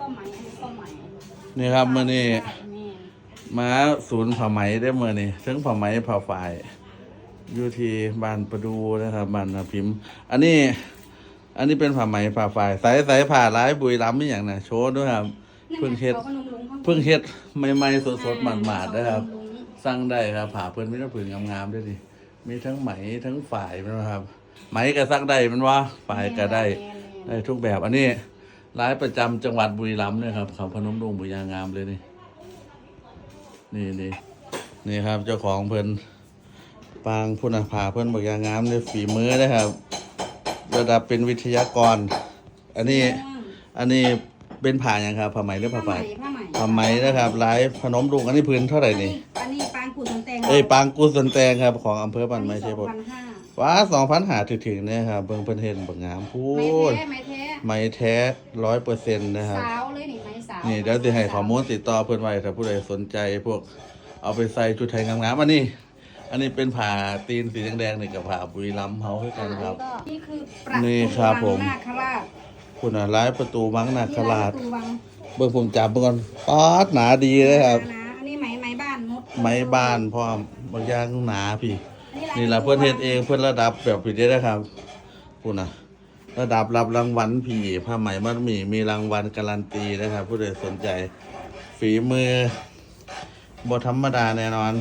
ก็ไหมอันนี้ก็ไหมนี่ครับมื่อนี้นี่มาศูนย์ผ้าไหมได้เมื่อนี้ทั้งผ้าไหมผ้าฝ่ายอยู่ที่บ้านประดูนะครับบ้านนาพิมพ์ อันนี้ อันนี้เป็นผ้าไหมผ้าฝ่ายสายสายผ่าร้ายบุยล้ำไม่อย่างนะโชว์ด้วยครับเพิ่งเฮ็ดพนมรุ้งข้างบนเพิ่งเฮ็ดใหม่ๆสดๆหมาดๆนะครับพนมรุ้งสั่งได้ครับผ่าเพิ่นมีทั้งผืนงามๆด้วยดิมีทั้งไหมทั้งฝ่ายนะครับ ไหมก็สั่งได้แมันว่าฝ่ายก็ได้ได้ทุกแบบอันนี้ ร้านประจำจังหวัดบุรีรัมย์เนี่ยครับเขาพนมดงบุยางามเลยนี่ นี่นี่นี่ครับ เจ้าของเพิ่นปางพุนภาเพิ่นบอกยางงามในฝีมือนะครับ ระดับเป็นวิทยากร อันนี้อันนี้เป็นผ่าอย่างครับผ้าไหมหรือผ้าผ้าไหมฝ่ายผ้าไหมผ้าไหมนะครับร้ายพนมดุงอันนี้พื้นเท่าไหร่นี่ อันนี้ปางกุสันแตงเอ้ยปางกุศลแตงครับ ของอำเภอบ้านไม้ใช่ปะสองพันห้า ว้าสองพันหาถึงๆเนี่ยครับเบิ่งเพิ่นเห็นเบิ่งงามพูไม้ดแท้ไม้แท้ไม้แท้ร้อยเปอร์เซ็นต์นะครับ สาวเลยนี่ไม้สาวนี่เดี๋ยวจะให้ข้อมูลติดต่อเพื่อนไว้ถ้าผู้ใดสนใจพวกเอาไปใส่ชุดไทยงามๆอันนี้ อันนี้เป็นผ่าตีนสีแดงๆนี่กับผ่าบุรีรัมย์เฮาคือกันครับ นี่คือประนี่ครับผมตูวังนาคราชคุณอะร้ายประตูมังนาคราชนี่ลายประตูวังเบิ่งผมจับเบิ่งก่อนป๊อดหนาดีเลยครับ นะอันนี้ไหมไหมบ้านมด ไม้บ้านพร้อมบางอย่างหนาพี่ลาย นี่ละเพื่อนเฮ็ดเองเพื่อนระดับแบบพี่ได้นะครับพูดนะระดับรับรางวัลพี่ผ้าไหมมัดหมี่มีรางวัลการันตีนะครับ ผู้ใดสนใจ ฝีมือบทธรรมดาแน่นอน